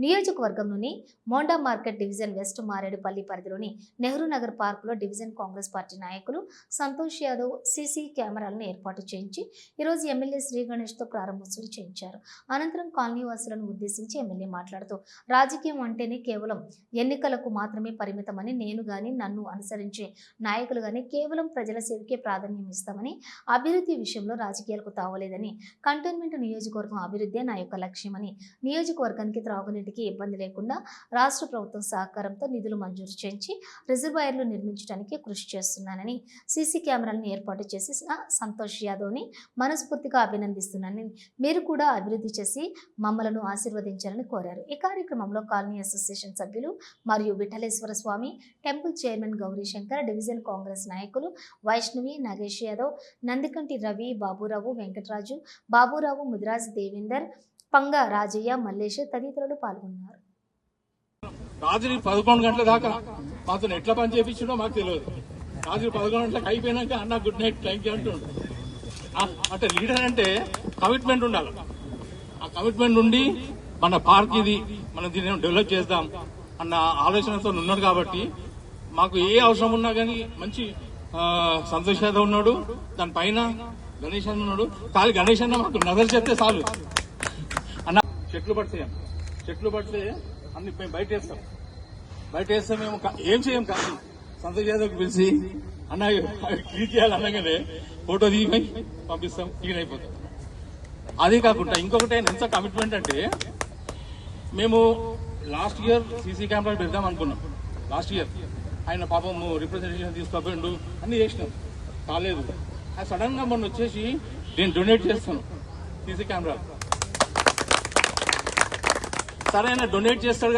నియోజకవర్గంలోని Monda market division west Marredpally పరిధిలోని నెహ్రూ నగర్ పార్కులో డివిజన్ కాంగ్రెస్ పార్టీ నాయకులు సంతోష్ యాదవ్ సీసీ కెమెరాలను ఏర్పాటు చేయించి ఈరోజు ఎమ్మెల్యే శ్రీ గణేష్తో ప్రారంభోత్సవం చేయించారు. అనంతరం కాలనీ వాసులను ఉద్దేశించి ఎమ్మెల్యే మాట్లాడుతూ రాజకీయం అంటేనే కేవలం ఎన్నికలకు మాత్రమే పరిమితమని నేను కానీ నన్ను అనుసరించే నాయకులు కానీ కేవలం ప్రజల సేవకే ప్రాధాన్యం ఇస్తామని అభివృద్ధి విషయంలో రాజకీయాలకు తావలేదని కంటోన్మెంట్ నియోజకవర్గం అభివృద్ధి నా యొక్క లక్ష్యమని నియోజకవర్గానికి త్రాగునీటి త్రాగునీటికి ఇబ్బంది లేకుండా రాష్ట్ర ప్రభుత్వం సహకారంతో నిధులు మంజూరు చేయించి రిజర్వాయర్లు నిర్మించడానికి కృషి చేస్తున్నానని సీసీ కెమెరాలను ఏర్పాటు చేసిన సంతోష్ యాదవ్ని మనస్ఫూర్తిగా అభినందిస్తున్నానని మీరు కూడా అభివృద్ధి చేసి మమ్మలను ఆశీర్వదించాలని కోరారు. ఈ కార్యక్రమంలో కాలనీ అసోసియేషన్ సభ్యులు మరియు Vithaleshwara Swami temple chairman Gaurishankar division Congress నాయకులు వైష్ణవి నాగేష్ యాదవ్ నందికంటి రవి బాబురావు వెంకటరాజు బాబురావు ముదిరాజ్ దేవేందర్ పంగ రాజయ్య మల్లేష్ తదితరులు పాల్గొన్నారు. రాత్రి పదకొండు గంటల దాకా మాతో ఎట్లా పని చేయించడో మాకు తెలియదు. రాత్రి పదకొండు గంటలకు అయిపోయినాక అన్న గుడ్ నైట్ థ్యాంక్ యూ అంటుండు. అంటే లీడర్ అంటే కమిట్మెంట్ ఉండాలి. ఆ కమిట్మెంట్ ఉండి మన పార్క్ ఇది మనం దీన్ని డెవలప్ చేద్దాం అన్న ఆలోచనతో ఉన్నాడు కాబట్టి మాకు ఏ అవసరం ఉన్నా కానీ మంచి సంతోషంగా ఉన్నాడు. దానిపైన గణేష్ అన్న ఉన్నాడు. కానీ గణేష్ అన్న మాకు నజర్ చెప్తే చాలు. చెట్లు పడితే చెట్లు పడితే అన్ని మేము బయట వేస్తాం. బయట వేస్తే మేము ఏం చేయం కానీ సంత యాదవ్కి పిలిచి అన్న క్లీన్ చేయాలి అనగానే ఫోటో దిగి పంపిస్తాం క్లీన్ అయిపోతాం. అది కాకుండా ఇంకొకటి ఆయన ఎంత కమిట్మెంట్ అంటే మేము లాస్ట్ ఇయర్ సీసీ కెమెరా పెడదాం అనుకున్నాం. లాస్ట్ ఇయర్ ఆయన పాపం రిప్రజెంటేషన్ తీసుకోపోయిండు అన్ని చేసినాం. కాలేదు. అది సడన్గా మొన్న వచ్చేసి నేను డొనేట్ చేస్తాను సీసీ కెమెరా సరే డొనేట్ చేస్తాడు